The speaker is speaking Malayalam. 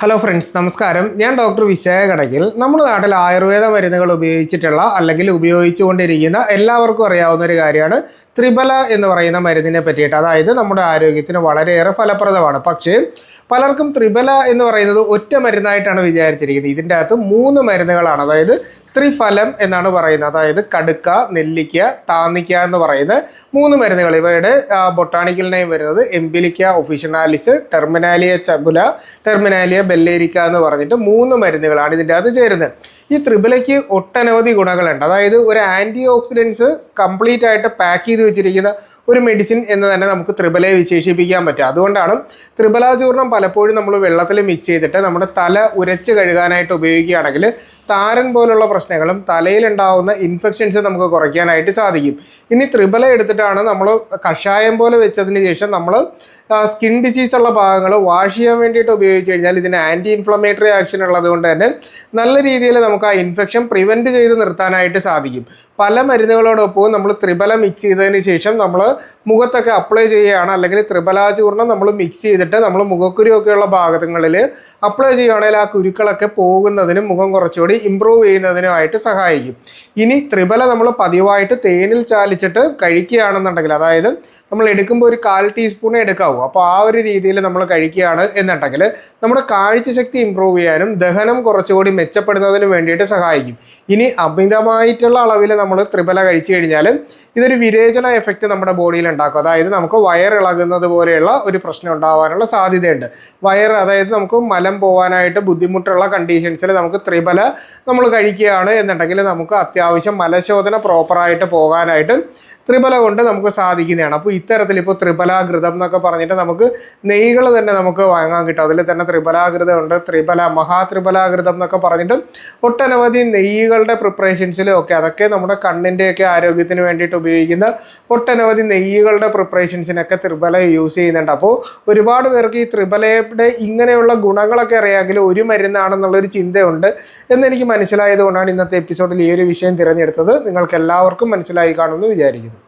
ഹലോ ഫ്രണ്ട്സ് നമസ്കാരം. ഞാൻ ഡോക്ടർ വിശയ കടകിൽ നമ്മുടെ നാട്ടിൽ ആയുർവേദ മരുന്നുകൾ ഉപയോഗിച്ചിട്ടുള്ള അല്ലെങ്കിൽ ഉപയോഗിച്ചുകൊണ്ടിരിക്കുന്ന എല്ലാവർക്കും അറിയാവുന്ന ഒരു കാര്യമാണ് ത്രിബല എന്ന് പറയുന്ന മരുന്നിനെ പറ്റിയിട്ട് അതായത് നമ്മുടെ ആരോഗ്യത്തിന് വളരെയേറെ ഫലപ്രദമാണ്. പക്ഷേ പലർക്കും ത്രിബല എന്ന് പറയുന്നത് ഒറ്റ മരുന്നായിട്ടാണ് വിചാരിച്ചിരിക്കുന്നത്. ഇതിന്റെ അകത്ത് മൂന്ന് മരുന്നുകളാണ്. അതായത് ത്രിഫലം എന്നാണ് പറയുന്നത്. അതായത് കടുക്ക നെല്ലിക്ക താന്നിക്ക എന്ന് പറയുന്ന മൂന്ന് മരുന്നുകൾ. ഇവയുടെ ബൊട്ടാണിക്കൽ നെയിം വരുന്നത് എംബിലിക്ക ഒഫിഷ്യനാലിസ് ടെർമിനാലിയ ചബുല ടെർമിനാലിയ ബെല്ലേരിക്ക എന്ന് പറഞ്ഞിട്ട് മൂന്ന് മരുന്നുകളാണ് ഇതിന്റെ അകത്ത് ചേരുന്നത്. ഈ ത്രിബലയ്ക്ക് ഒട്ടനവധി ഗുണങ്ങളുണ്ട്. അതായത് ഒരു ആന്റി ഓക്സിഡൻസ് കംപ്ലീറ്റ് ആയിട്ട് പാക്ക് ചെയ്ത് വെച്ചിരിക്കുന്ന ഒരു മെഡിസിൻ എന്ന് തന്നെ നമുക്ക് ത്രിബലയെ വിശേഷിപ്പിക്കാൻ പറ്റും. അതുകൊണ്ടാണ് ത്രിബല ചൂർണം പലപ്പോഴും നമ്മൾ വെള്ളത്തിൽ മിക്സ് ചെയ്തിട്ട് നമ്മുടെ തല ഉരച്ച് കഴുകാനായിട്ട് ഉപയോഗിക്കുകയാണെങ്കിൽ താരൻ പോലുള്ള പ്രശ്നങ്ങളും തലയിലുണ്ടാവുന്ന ഇൻഫെക്ഷൻസ് നമുക്ക് കുറയ്ക്കാനായിട്ട് സാധിക്കും. ഇനി ത്രിബല എടുത്തിട്ടാണ് നമ്മൾ കഷായം പോലെ വെച്ചതിന് ശേഷം നമ്മൾ സ്കിൻ ഡിസീസ് ഉള്ള ഭാഗങ്ങൾ വാഷ് ചെയ്യാൻ വേണ്ടിയിട്ട് ഉപയോഗിച്ച് കഴിഞ്ഞാൽ ഇതിന് ആന്റി ഇൻഫ്ലമേറ്ററി ആക്ഷൻ ഉള്ളത് കൊണ്ട് തന്നെ നല്ല രീതിയിൽ നമുക്ക് ആ ഇൻഫെക്ഷൻ പ്രിവെന്റ് ചെയ്ത് നിർത്താനായിട്ട് സാധിക്കും. പല മരുന്നുകളോടൊപ്പവും നമ്മൾ ത്രിബല മിക്സ് ചെയ്തതിന് ശേഷം നമ്മൾ മുഖത്തൊക്കെ അപ്ലൈ ചെയ്യുകയാണ്. അല്ലെങ്കിൽ ത്രിബലാചൂർണം നമ്മൾ മിക്സ് ചെയ്തിട്ട് നമ്മൾ മുഖക്കുരിയൊക്കെയുള്ള ഭാഗങ്ങളിൽ അപ്ലൈ ചെയ്യുകയാണെങ്കിൽ ആ കുരുക്കളൊക്കെ പോകുന്നതിനും മുഖം കുറച്ചുകൂടി ഇമ്പ്രൂവ് ചെയ്യുന്നതിനുമായിട്ട് സഹായിക്കും. ഇനി ത്രിബല നമ്മൾ പതിവായിട്ട് തേനിൽ ചാലിച്ചിട്ട് കഴിക്കുകയാണെന്നുണ്ടെങ്കിൽ അതായത് നമ്മൾ എടുക്കുമ്പോൾ ഒരു കാൽ ടീസ്പൂൺ എടുക്കാവൂ. അപ്പോൾ ആ ഒരു രീതിയിൽ നമ്മൾ കഴിക്കുകയാണ് എന്നുണ്ടെങ്കിൽ നമ്മുടെ കാഴ്ചശക്തി ഇമ്പ്രൂവ് ചെയ്യാനും ദഹനം കുറച്ചുകൂടി മെച്ചപ്പെടുന്നതിനും വേണ്ടിയിട്ട് സഹായിക്കും. ഇനി അമിതമായിട്ടുള്ള അളവിൽ നമ്മൾ ത്രിബല കഴിച്ചു കഴിഞ്ഞാൽ ഇതൊരു വിരേചന എഫക്റ്റ് നമ്മുടെ ബോഡിയിൽ ഉണ്ടാക്കും. അതായത് നമുക്ക് വയറിളകുന്നത് പോലെയുള്ള ഒരു പ്രശ്നം ഉണ്ടാവാനുള്ള സാധ്യതയുണ്ട്. വയർ അതായത് നമുക്ക് മലം പോകാനായിട്ട് ബുദ്ധിമുട്ടുള്ള കണ്ടീഷൻസിൽ നമുക്ക് ത്രിബല നമ്മൾ കഴിക്കുകയാണ് എന്നുണ്ടെങ്കിൽ നമുക്ക് അത്യാവശ്യം മലശോധന പ്രോപ്പറായിട്ട് പോകാനായിട്ട് ത്രിബല കൊണ്ട് നമുക്ക് സാധിക്കുന്നതാണ്. അപ്പോൾ ഇത്തരത്തിൽ ഇപ്പോൾ ത്രിബലാകൃതം എന്നൊക്കെ പറഞ്ഞിട്ട് നമുക്ക് നെയ്കൾ തന്നെ നമുക്ക് വാങ്ങാൻ കിട്ടും. അതിൽ തന്നെ ത്രിബലാകൃതം ഉണ്ട്. ത്രിബല മഹാത്രിബലാകൃതം എന്നൊക്കെ പറഞ്ഞിട്ട് ഒട്ടനവധി നെയ്യുകളുടെ പ്രിപ്പറേഷൻസിലും ഒക്കെ അതൊക്കെ നമ്മുടെ കണ്ണിന്റെയൊക്കെ ആരോഗ്യത്തിന് വേണ്ടിയിട്ട് ഉപയോഗിക്കുന്ന ഒട്ടനവധി നെയ്യുകളുടെ പ്രിപ്പറേഷൻസിനൊക്കെ ത്രിബല യൂസ് ചെയ്യുന്നുണ്ട്. അപ്പോൾ ഒരുപാട് പേർക്ക് ഈ ത്രിബലയുടെ ഇങ്ങനെയുള്ള ഗുണങ്ങളൊക്കെ അറിയാമെങ്കിൽ ഒരു മരുന്നാണെന്നുള്ളൊരു ചിന്തയുണ്ട് എന്നെനിക്ക് മനസ്സിലായതുകൊണ്ടാണ് ഇന്നത്തെ എപ്പിസോഡിൽ ഈ ഒരു വിഷയം തിരഞ്ഞെടുത്തത്. നിങ്ങൾക്ക് എല്ലാവർക്കും മനസ്സിലായി കാണുമെന്ന് വിചാരിക്കുന്നു.